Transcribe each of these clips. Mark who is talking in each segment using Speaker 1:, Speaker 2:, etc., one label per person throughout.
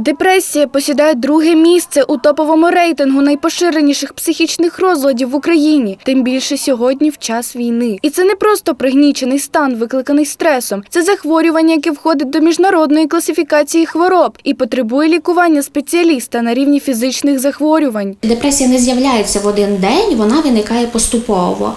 Speaker 1: Депресія посідає друге місце у топовому рейтингу найпоширеніших психічних розладів в Україні, тим більше сьогодні в час війни. І це не просто пригнічений стан, викликаний стресом. Це захворювання, яке входить до міжнародної класифікації хвороб і потребує лікування спеціаліста на рівні фізичних захворювань.
Speaker 2: Депресія не з'являється в один день, вона виникає поступово.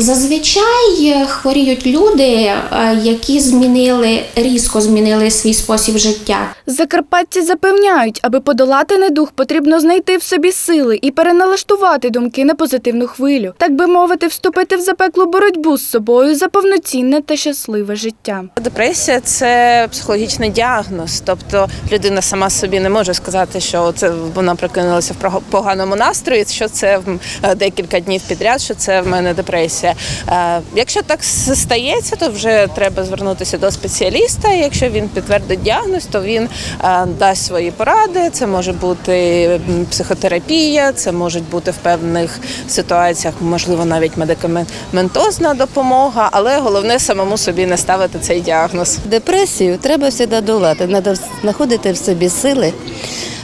Speaker 2: Зазвичай е, хворіють люди, е, які змінили різко змінили свій спосіб життя.
Speaker 1: Закарпатці запевняють, аби подолати недух, потрібно знайти в собі сили і переналаштувати думки на позитивну хвилю, так би мовити, вступити в запеклу боротьбу з собою за повноцінне та щасливе житта.
Speaker 3: Депресія це психологічний діагноз, тобто людина сама собі не може сказати, що це вона прокинулася в поганому настрої, що це е, декілька днів підряд, що це в мене депресія. Е, Якщо так стається, то вже треба звернутися до спеціаліста. Якщо він підтвердить діагноз, то він е, дасть свої поради. Це може бути психотерапія, це може бути в певних ситуаціях, можливо, навіть медикаментозна допомога, але головне самому собі не ставити цей діагноз.
Speaker 4: Депресію треба завжди долати. Треба знаходити в собі сили,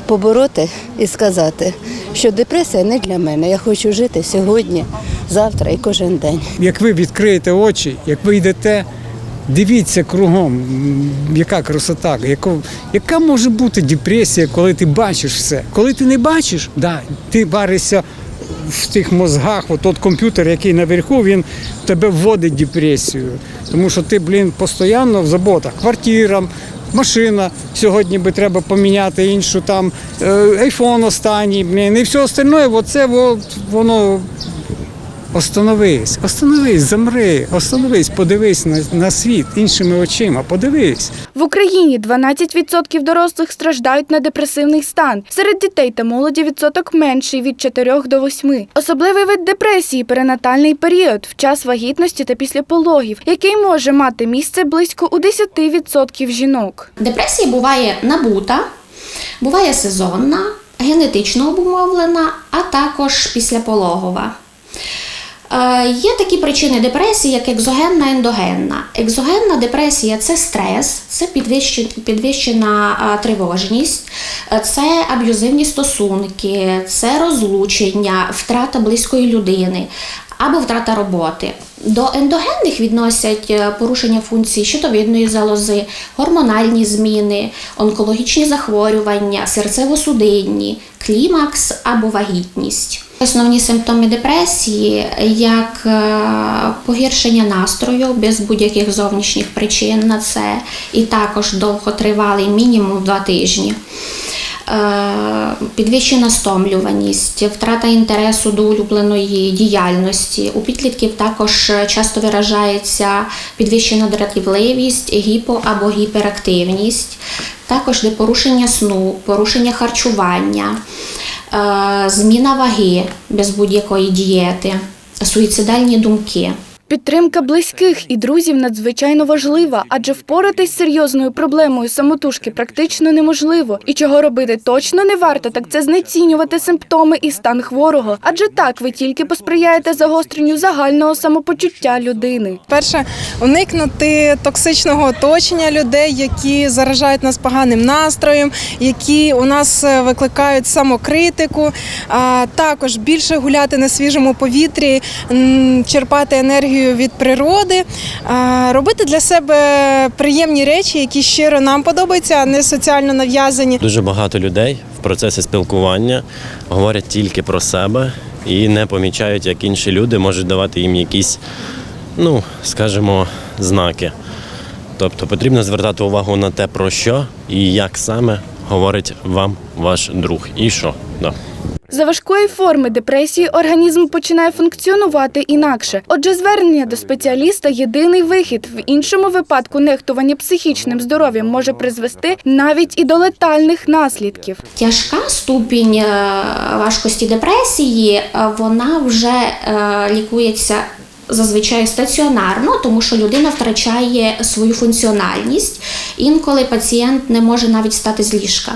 Speaker 4: побороти і сказати, що депресія не для мене. Я хочу жити сьогодні, завтра і кожен день.
Speaker 5: Як ви відкриєте очі, як ви йдете, дивіться кругом, яка красота, яка, яка може бути депресія, коли ти бачиш все. Коли ти не бачиш, да, ти варишся в тих мозгах, от тот комп'ютер, який наверху, він тебе вводить депресію. Тому що ти, блін, постійно в заботах. Квартира, машина, сьогодні би треба поміняти іншу там, е, айфон останній, блін, і все остальне, оце воно Остановись, остановись, замри, остановись, подивись на, на світ іншими очима, подивись.
Speaker 1: В Україні 12% дорослих страждають на депресивний стан. Серед дітей та молоді відсоток менший від 4 до 8. Особливий вид депресії перинатальний період в час вагітності та після пологів, який може мати місце близько у 10% жінок.
Speaker 2: Депресія буває набута, буває сезонна, генетично обумовлена, а також післяпологова. Е, Є такі причини депресії, як екзогенна ендогенна. Екзогенна депресія це стрес, це підвищена, е, тривожність, е, це аб'юзивні стосунки, це розлучення, втрата близької людини або втрата роботи. До ендогенних відносять е, порушення функцій щитовидної залози, гормональні зміни, онкологічні захворювання, серцево-судинні, клімакс або вагітність. Основні симптоми депресії, як е, погіршення настрою без будь-яких зовнішніх причин на це, і також довготривалий мінімум два тижні. Е, Підвищена стомлюваність, втрата інтересу до улюбленої діяльності. У підлітків також часто виражається підвищена дратівливість, гіпо або гіперактивність, також де порушення сну, порушення харчування, е, зміна ваги без будь-якої дієти, суїцидальні думки.
Speaker 1: Підтримка близьких і друзів надзвичайно важлива, адже впоратись з серйозною проблемою самотужки практично неможливо. І чого робити точно не варто, так це знецінювати симптоми і стан хворого. Адже так ви тільки посприяєте загостренню загального самопочуття людини.
Speaker 6: Перше, уникнути токсичного оточення людей, які заражають нас поганим настроєм, які у нас е, викликають самокритику. А також більше гуляти на свіжому повітрі, черпати енергію від природи, робити для себе приємні речі, які щиро нам подобаються, а не соціально нав'язані.
Speaker 7: Дуже багато людей в процесі спілкування говорять тільки про себе і не помічають, як інші люди можуть давати їм якісь, ну, скажімо, знаки. Тобто потрібно звертати увагу на те, про що і як саме говорить вам ваш друг. І що. Да.
Speaker 1: За важкої форми депресії організм починає функціонувати інакше. Отже, звернення до спеціаліста єдиний вихід. В іншому випадку нехтування психічним здоров'ям може призвести навіть і до летальних наслідків.
Speaker 2: Тяжка ступінь е, важкості депресії, е, вона вже е, лікується зазвичай стаціонарно, тому що людина втрачає свою функціональність. Інколи пацієнт не може навіть стати з ліжка.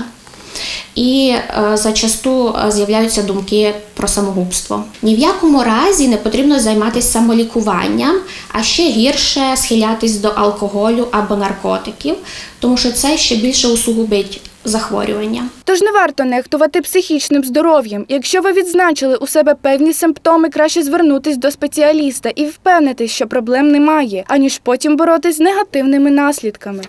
Speaker 2: І е, зачасту е, з'являються думки про самогубство. Ні в якому разі не потрібно займатися самолікуванням, а ще гірше схилятись до алкоголю або наркотиків, тому що це ще більше усугубить захворювання.
Speaker 1: Тож не варто нехтувати психічним здоров'ям. Якщо ви відзначили у себе певні симптоми, краще звернутись до спеціаліста і впевнитись, що проблем немає, аніж потім боротись з негативними наслідками.